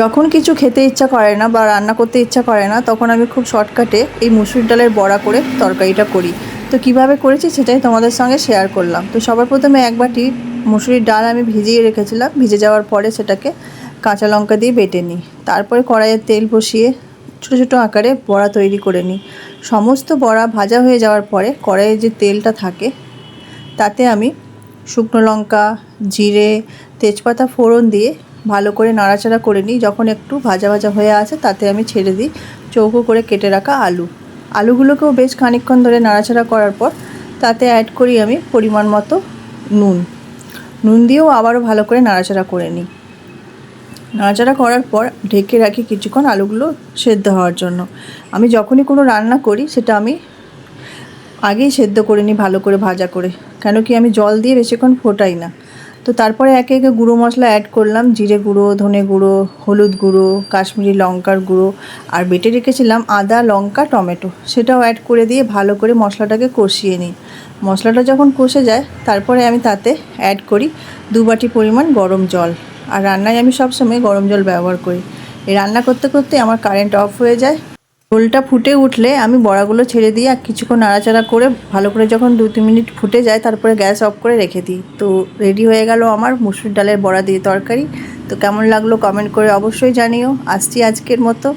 যখন কিছু খেতে ইচ্ছা করে না বা রান্না করতে ইচ্ছা করে না, তখন আমি খুব শর্টকাটে এই মুসুর ডালের বড়া করে তরকারিটা করি। তো কীভাবে করেছি সেটাই তোমাদের সঙ্গে শেয়ার করলাম। তো সবার প্রথমে এক বাটি মুসুরির ডাল আমি ভিজিয়ে রেখেছিলাম। ভিজে যাওয়ার পরে সেটাকে কাঁচা লঙ্কা দিয়ে বেটে নিই। তারপরে কড়াইয়ে তেল বসিয়ে ছোটো ছোটো আকারে বড়া তৈরি করে নিই। সমস্ত বড়া ভাজা হয়ে যাওয়ার পরে কড়াইয়ে যে তেলটা থাকে, তাতে আমি শুকনো লঙ্কা, জিরে, তেজপাতা ফোড়ন দিয়ে ভালো করে নাড়াচাড়া করে নিই। যখন একটু ভাজা ভাজা হয়ে আসে তাতে আমি ছেড়ে দিই। চৌকো করে কেটে রাখা আলু। আলুগুলোকেও বেশ খানিকক্ষণ ধরে নাড়াচাড়া করার পর, তাতে অ্যাড করি আমি পরিমাণ মতো নুন। নুন দিয়েও আবারও ভালো করে নাড়াচাড়া করে নিই। নাড়াচাড়া করার পর ঢেকে রাখি কিছুক্ষণ আলুগুলো সেদ্ধ হওয়ার জন্য। আমি যখনই কোনো রান্না করি, সেটা আমি আগেই সেদ্ধ করে নিই ভালো করে ভাজা করে। কেন কি আমি জল দিয়ে বেশিক্ষণ ফোটাই না। তো তারপরে একে একে গুঁড়ো মশলা অ্যাড করলাম, জিরে গুঁড়ো, ধনে গুঁড়ো, হলুদ গুঁড়ো, কাশ্মীরি লঙ্কার গুঁড়ো, আর বেটে রেখেছিলাম আদা, লঙ্কা, টমেটো। সেটাও অ্যাড করে দিয়ে ভালো করে মশলাটাকে কষিয়ে নিই। মশলাটা যখন কষে যায়, তারপরে আমি তাতে অ্যাড করি দু বাটি পরিমাণ গরম জল। আর রান্নায় আমি সবসময় গরম জল ব্যবহার করি। রান্না করতে করতে আমার কারেন্ট অফ হয়ে যায়। ঝোলটা ফুটে উঠলে আমি বড়াগুলো ছেড়ে দিয়ে আর কিছুক্ষণ নাড়াচাড়া করে ভালো করে যখন দু, তিন মিনিট ফুটে যায়, তারপরে গ্যাস অফ করে রেখে দিই। তো রেডি হয়ে গেল আমার মুসুর ডালের বড়া দিয়ে তরকারি। তো কেমন লাগল কমেন্ট করে অবশ্যই জানিও। আসছি আজকের মতো।